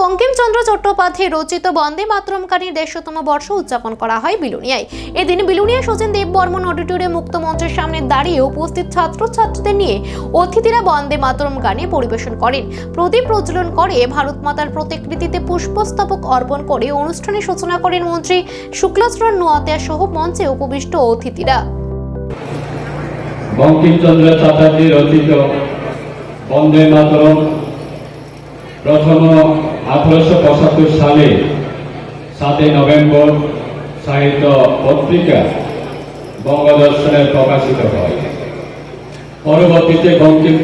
বঙ্কিমচন্দ্র চট্টোপাধ্যায় রচিত বন্দে মাতরমকারীর দেড়শোতম বর্ষ উদযাপন করা হয় বিলুনিয়ায়। এদিন বিলুনিয়া সচিন দেব বর্মন অডিটোরিয়াম মুক্ত মঞ্চের সামনে দাঁড়িয়ে উপস্থিত ছাত্রছাত্রীদের নিয়ে অতিথিরা বন্দে মাতরম গানে পরিবেশন করেন। প্রদীপ প্রজ্বলন করে ভারত মাতার প্রতিকৃতিতে পুষ্পস্তবক অর্পণ করে অনুষ্ঠানের সূচনা করেন মন্ত্রী শুক্লাচরণ নোয়াতিয়া সহ মঞ্চে উপবিষ্ট অতিথিরা। বঙ্কিমচন্দ্র চ্যাটার্জি রচিত বন্দে মাতরম প্রথম আঠারোশো পঁচাত্তর সালে সাতই নভেম্বর সাহিত্য পত্রিকা বঙ্গদর্শনে প্রকাশিত হয়। পরবর্তীতে বঙ্কিম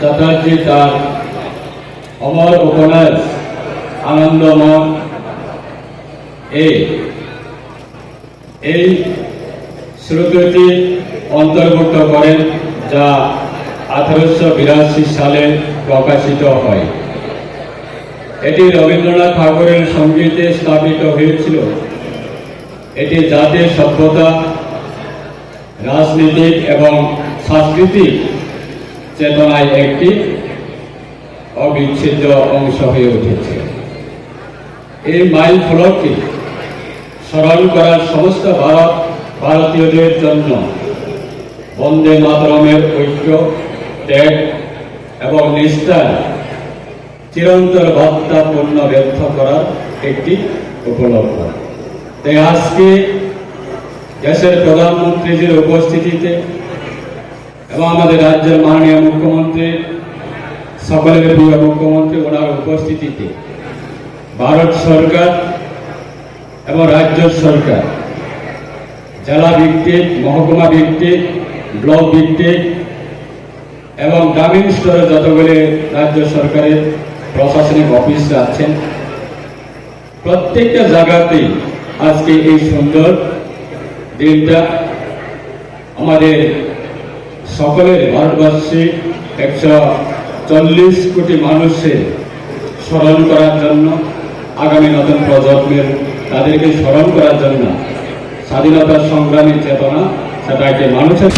চ্যাটার্জি তার অমর উপন্যাস আনন্দময় এ। এই শ্রুতিটি অন্তর্ভুক্ত করেন যা আঠারোশো বিরাশি সালে প্রকাশিত হয়। এটি রবীন্দ্রনাথ ঠাকুরের সঙ্গীতে স্থাপিত হয়েছিল। এটি জাতীয় সভ্যতা, রাজনীতিক এবং সাংস্কৃতিক চেতনায় একটি অবিচ্ছেদ্য অংশ হয়ে উঠেছে। এই মাইল ফলকটি স্মরণ করার সমস্ত ভারত, ভারতীয়দের জন্য বন্দে মাতরমের ঐক্য, ত্যাগ এবং নিষ্ঠার চিরন্তর বার্তাপূর্ণ ব্যর্থ করার একটি উপলব্ধ। তাই আজকে দেশের প্রধানমন্ত্রীজির উপস্থিতিতে এবং আমাদের রাজ্যের মাননীয় মুখ্যমন্ত্রী, সকলের প্রিয় মুখ্যমন্ত্রী, ওনার উপস্থিতিতে ভারত সরকার এবং রাজ্য সরকার, জেলা ভিত্তিক, মহকুমা ভিত্তিক, ব্লক ভিত্তিক এবং গ্রামীণ স্তরে যতগুলি রাজ্য সরকারের প্রশাসনিক অফিস আছেন। প্রত্যেকটা জায়গাতেই আজকে এই সুন্দর দিনটা আমাদের সকলের ভারতবর্ষে একশো চল্লিশ কোটি মানুষের স্মরণ করার জন্য, আগামী নতুন প্রজন্মের তাদেরকে স্মরণ করার জন্য স্বাধীনতা সংগ্রামী চেতনা, সেটাকে মানুষের